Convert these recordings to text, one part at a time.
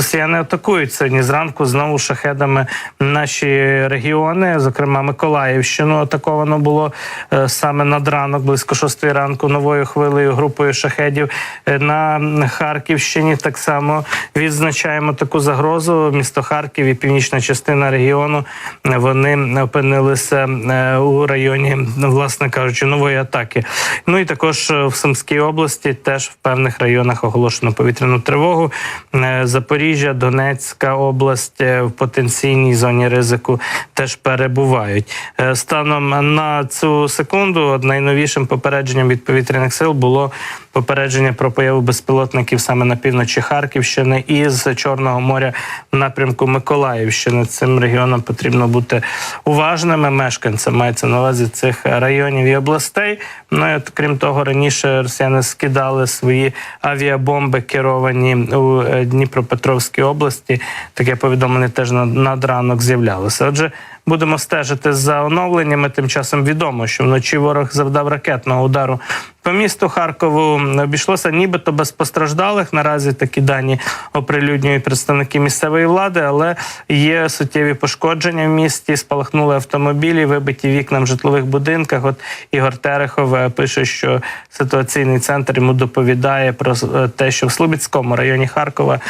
росіяни атакують сьогодні зранку знову шахедами наші регіони, зокрема Миколаївщину. Атаковано було е, саме над ранок, близько шостої ранку, новою хвилею групою шахедів. Е, На Харківщині так само відзначаємо таку загрозу. Місто Харків і північна частина регіону е, вони опинилися у районі, власне кажучи, нової атаки. Ну і також в Сумській області теж в певних районах оголошено повітряну тривогу. Е, Запоріжжя, Донецька область е, в потенційній зоні ризику теж перебувають. Е, Станом на цю секунду найновішим попередженням від повітряних сил було попередження про появу безпілотників саме на півночі Харківщини і з Чорного моря в напрямку Миколаївщини. Цим регіонам потрібно бути уважними. Мешканцям мається на увазі цих районів і областей. Ну і от, крім того, раніше росіяни скидали свої авіабомби, керовані у е, Дніпропетровській області. Таке повідомлення теж на над ранок з'являлося. Отже, будемо стежити за оновленнями. Тим часом відомо, що вночі ворог завдав ракетного удару по місту Харкову. Обійшлося нібито без постраждалих. Наразі такі дані оприлюднюють представники місцевої влади, але є суттєві пошкодження в місті. Спалахнули автомобілі, вибиті вікна в житлових будинках. От Ігор Терехов е, пише, що ситуаційний центр йому доповідає про е, те, що в Слобідському районі Харкова.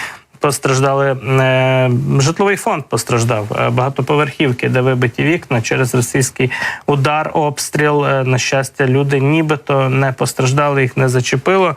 Постраждали е, житловий фонд постраждав е, багатоповерхівки, де вибиті вікна через російський удар, обстріл. Е, на щастя, люди нібито не постраждали, їх не зачепило.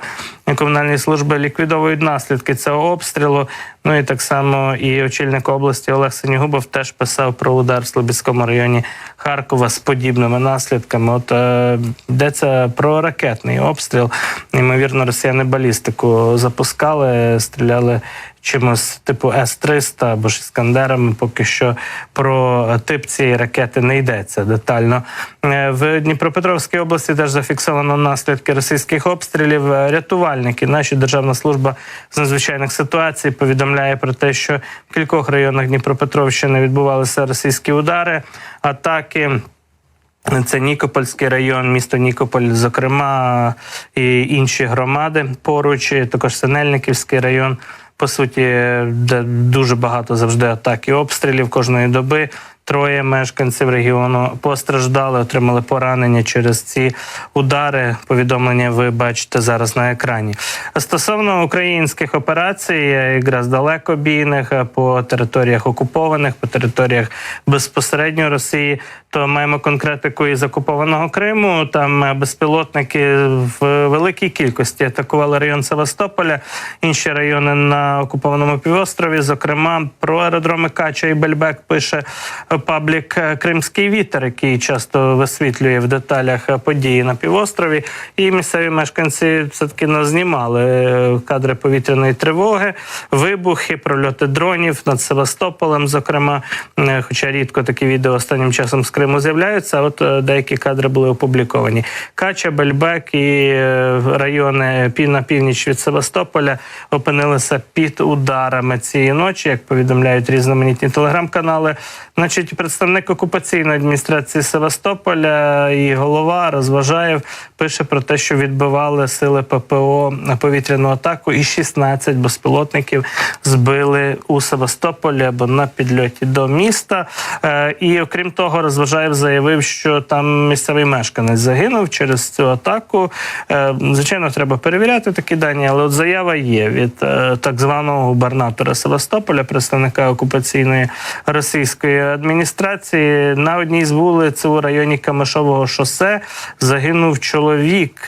Комунальні служби ліквідовують наслідки цього обстрілу. Ну і так само і очільник області Олег Синігубов теж писав про удар в Слобідському районі Харкова з подібними наслідками. От е, йдеться про ракетний обстріл. Ймовірно, росіяни балістику запускали, стріляли чимось типу С-300 або ж іскандерами. Поки що про тип цієї ракети не йдеться детально. Е, В Дніпропетровській області теж зафіксовано наслідки російських обстрілів. Е, Рятувальники, наші державна служба з надзвичайних ситуацій повідомляє про те, що в кількох районах Дніпропетровщини відбувалися російські удари, атаки. Це Нікопольський район, місто Нікополь, зокрема, і інші громади поруч, також Синельниківський район. По суті, де дуже багато завжди атак і обстрілів кожної доби. Троє мешканців регіону постраждали, отримали поранення через ці удари. Повідомлення ви бачите зараз на екрані. Стосовно українських операцій, якраз далекобійних е, по територіях окупованих, по територіях безпосередньо Росії, то маємо конкретику із окупованого Криму. Там е, безпілотники в великій кількості атакували район Севастополя, інші райони на окупованому півострові. Зокрема, про аеродроми Кача і Бельбек пише паблік е, Кримський вітер, який часто висвітлює в деталях е, події на півострові. І місцеві мешканці все таки назнімали е, кадри повітряної тривоги, вибухи, прольоти дронів над Севастополем. Зокрема, хоча рідко такі відео останнім часом з Криму з'являються. От деякі кадри були опубліковані. Кача, Бельбек і райони на північ від Севастополя опинилися під ударами цієї ночі, як повідомляють різноманітні телеграм-канали. Значить, представник окупаційної адміністрації Севастополя і голова Розважаєв пише про те, що відбивали сили ППО на повітряну атаку, і 16 безпілотників збили у Севастополі або на підльоті до міста. Е, І окрім того, Розважаєв заявив, що там місцевий мешканець загинув через цю атаку. Е, Звичайно, треба перевіряти такі дані, але от заява є від е, так званого губернатора Севастополя, представника окупаційної російської адміністрації. На одній з вулиць у районі Камишового шосе загинув чоловік,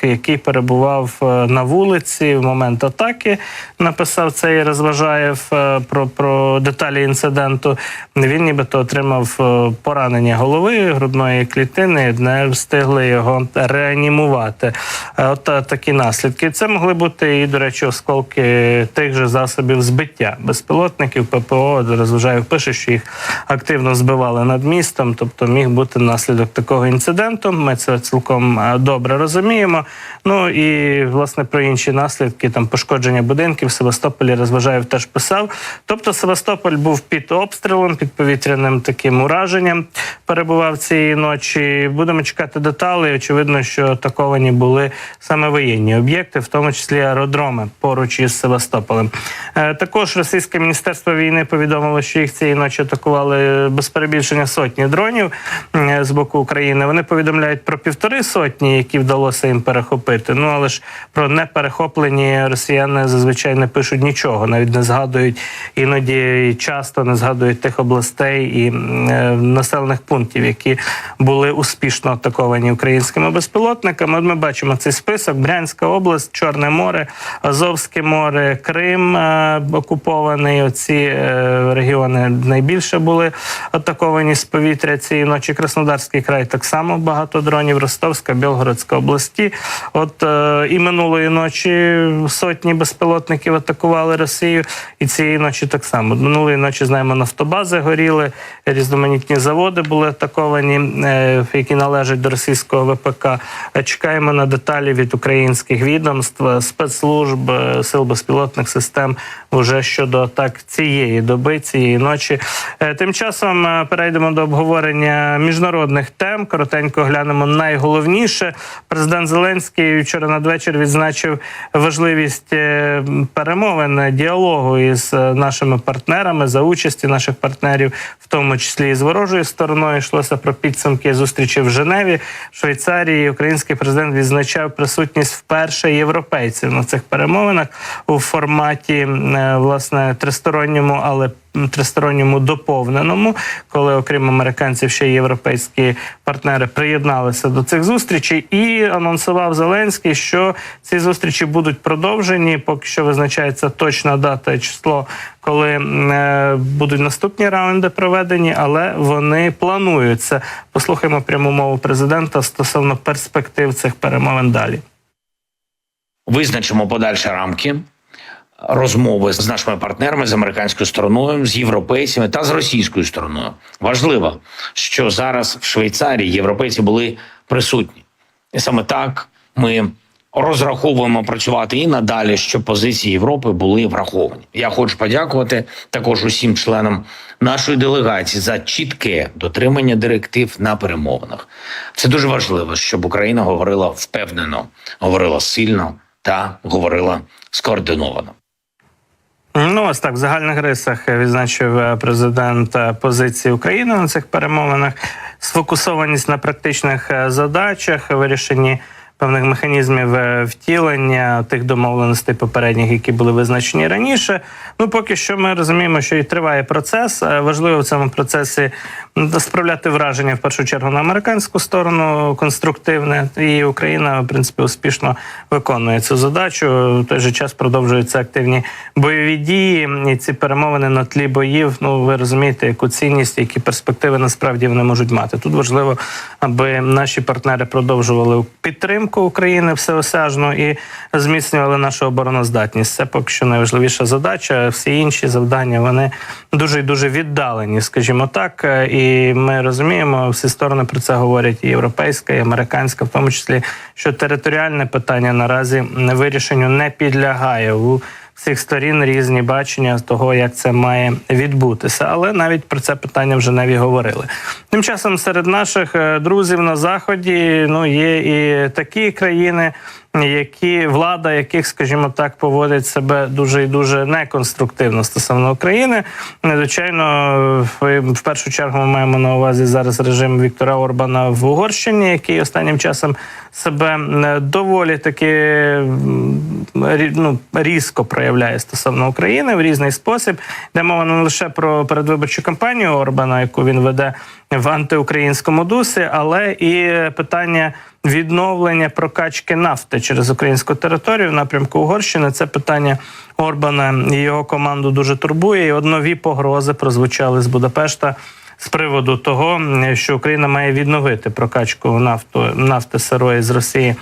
який перебував е, на вулиці в момент атаки. Написав цей Розважаєв е, про, про деталі інциденту. Він нібито отримав е, поранення голови грудної клітини, не встигли його реанімувати. От такі наслідки. Це могли бути і, до речі, осколки тих же засобів збиття безпілотників. ППО Розважаєв пише, що їх активно збивали над містом, тобто міг бути наслідок такого інциденту. Ми це цілком добре розуміємо. Розуміємо. Ну і власне про інші наслідки там пошкодження будинків Севастополі Розважаєв теж писав. Тобто Севастополь був під обстрілом, під повітряним таким ураженням. Перебував цієї ночі. Будемо чекати деталі. Очевидно, що атаковані були саме воєнні об'єкти, в тому числі аеродроми поруч із Севастополем. Е, Також російське міністерство війни повідомило, що їх цієї ночі атакували без перебільшення сотні дронів е, з боку України. Вони повідомляють про півтори сотні, які вдалося їм перехопити. Ну але ж про неперехоплені росіяни зазвичай не пишуть нічого, навіть не згадують іноді і часто не згадують тих областей і е, населених пунктів, які були успішно атаковані українськими безпілотниками. От ми бачимо цей список: Брянська область, Чорне море, Азовське море, Крим е, окупований. Оці е, регіони найбільше були атаковані з повітря цієї ночі. Краснодарський край так само багато дронів. Ростовська, Білгородська області. От е, і минулої ночі сотні безпілотників атакували Росію, і цієї ночі так само. Минулої ночі знаємо, нафтобази горіли, різноманітні заводи були атаковані, е, які належать до російського ВПК. Е, Чекаємо на деталі від українських відомств, е, спецслужб, е, сил безпілотних систем вже щодо атак цієї доби, цієї ночі. Е, Тим часом е, перейдемо до обговорення міжнародних тем. Коротенько глянемо найголовніше. Президент Зеленський вчора надвечір відзначив важливість е, перемовин діалогу із е, нашими партнерами за участі наших партнерів, в тому числі і з ворожою стороною. Йшлося про підсумки зустрічі в Женеві, Швейцарії. Український президент відзначав присутність вперше європейців на цих перемовинах у форматі е, власне тристоронньому, але тристоронньому доповненому, коли окрім американців ще й європейські партнери приєдналися до цих зустрічей, і анонсував Зеленський, що ці зустрічі будуть продовжені. Поки що визначається точна дата і число, коли е, будуть наступні раунди проведені, але вони плануються. Послухаємо пряму мову президента стосовно перспектив цих перемовин далі. визначимо подальші рамки розмови з нашими партнерами з американською стороною, з європейцями та з російською стороною. Важливо, що зараз в Швейцарії європейці були присутні, і саме так ми розраховуємо працювати і надалі, щоб позиції Європи були враховані. Я хочу подякувати також усім членам нашої делегації за чітке дотримання директив на перемовинах. Це дуже важливо, щоб Україна говорила впевнено, говорила сильно та говорила скоординовано. Ну, ось так в загальних рисах відзначив е, президент е, позиції України на цих перемовинах. Сфокусованість на практичних е, задачах, вирішенні певних механізмів е, втілення тих домовленостей попередніх, які були визначені раніше. Ну, поки що ми розуміємо, що і триває процес. Е, Важливо в цьому процесі справляти враження в першу чергу на американську сторону конструктивне, і Україна в принципі успішно виконує цю задачу. В той же час продовжуються активні бойові дії. І ці перемовини на тлі боїв. Ну ви розумієте, яку цінність, які перспективи насправді вони можуть мати. Тут важливо, аби наші партнери продовжували підтримку України всеосяжно і зміцнювали нашу обороноздатність. Це поки що найважливіша задача. Всі інші завдання вони дуже і дуже віддалені, скажімо так. Е, І ми розуміємо, всі сторони про це говорять і європейська, і американська, в тому числі, що територіальне питання наразі вирішенню не підлягає у всіх сторін різні бачення того, як це має відбутися. Але навіть про це питання в Женеві говорили. Тим часом серед наших е, друзів на заході ну є і такі країни. Які влада, яких, скажімо так, поводить себе дуже і дуже неконструктивно стосовно України, звичайно, в в першу чергу ми маємо на увазі зараз режим Віктора Орбана в Угорщині, який останнім часом себе е, доволі таки ну, різко проявляє стосовно України в різний спосіб. Де мова не лише про передвиборчу кампанію Орбана, яку він веде в антиукраїнському дусі, але і питання відновлення прокачки нафти через українську територію в напрямку Угорщини. Це питання Орбана і його команду дуже турбує. І от нові погрози прозвучали з Будапешта. З приводу того, що Україна має відновити прокачку нафту нафти сирої з Росії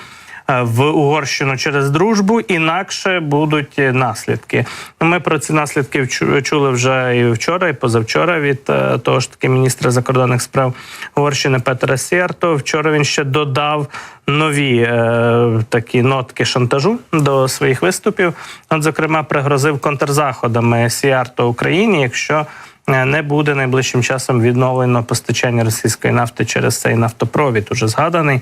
в Угорщину через дружбу, інакше будуть е, наслідки. Ну, Ми про ці наслідки чули вже і вчора, і позавчора від е, того ж таки міністра закордонних справ Угорщини Петера Сіарто. Вчора він ще додав нові е, такі нотки шантажу до своїх виступів. От, зокрема, пригрозив контрзаходами Сіарто Україні, якщо е, не буде найближчим часом відновлено постачання російської нафти через цей нафтопровід, уже згаданий.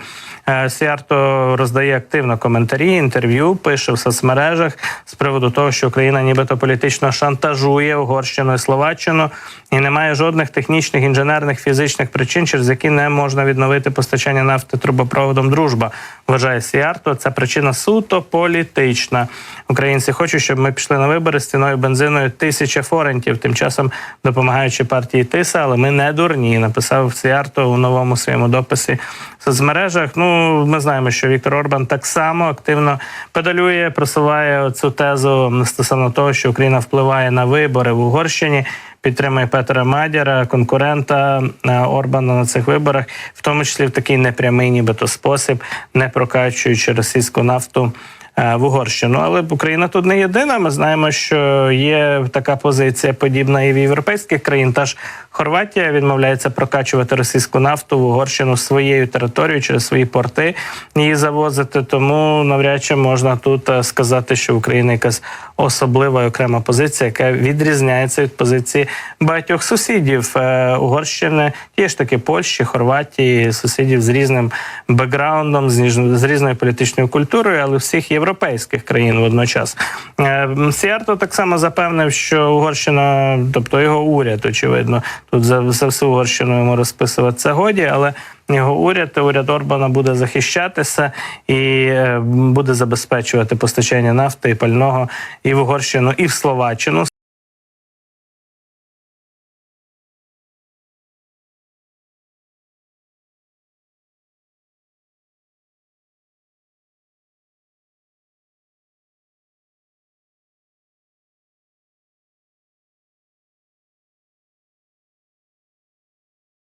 Е, Сіарто роздає активно коментарі, інтерв'ю, пише в соцмережах з приводу того, що Україна нібито політично шантажує Угорщину і Словаччину, і немає жодних технічних, інженерних, фізичних причин, через які не можна відновити постачання нафти трубопроводом Дружба. Вважає Сіарто. Це причина суто політична. Українці хочуть, щоб ми пішли на вибори з ціною бензиною тисяча форентів. Тим часом допомагаючи партії Тиса, але ми не дурні. Написав Сіарто у новому своєму дописі в соцмережах. Ну ми знаємо, що Віктор Орбан так само активно педалює, просуває цю тезу стосовно того, що Україна впливає на вибори в Угорщині. Підтримує Петра Мадяра, конкурента е, Орбана на цих виборах, в тому числі в такий непрямий, нібито спосіб, не прокачуючи російську нафту в Угорщину. Але Україна тут не єдина. Ми знаємо, що є така позиція подібна і в європейських країн. Та ж Хорватія відмовляється прокачувати російську нафту в Угорщину своєю територією через свої порти її завозити. Тому навряд чи можна тут е, сказати, що в Україні якась особлива і окрема позиція, яка відрізняється від позиції багатьох сусідів е, Угорщини, є ж таки Польщі, Хорватії, сусідів з різним бекграундом, з, різною політичною культурою, але всіх європейських країн водночас. Е, Сіарто так само запевнив, що Угорщина, тобто його уряд, очевидно, тут за, за всю Угорщину йому розписуватися годі, але його уряд, уряд Орбана буде захищатися і е, буде забезпечувати постачання нафти і пального і в Угорщину, і в Словаччину.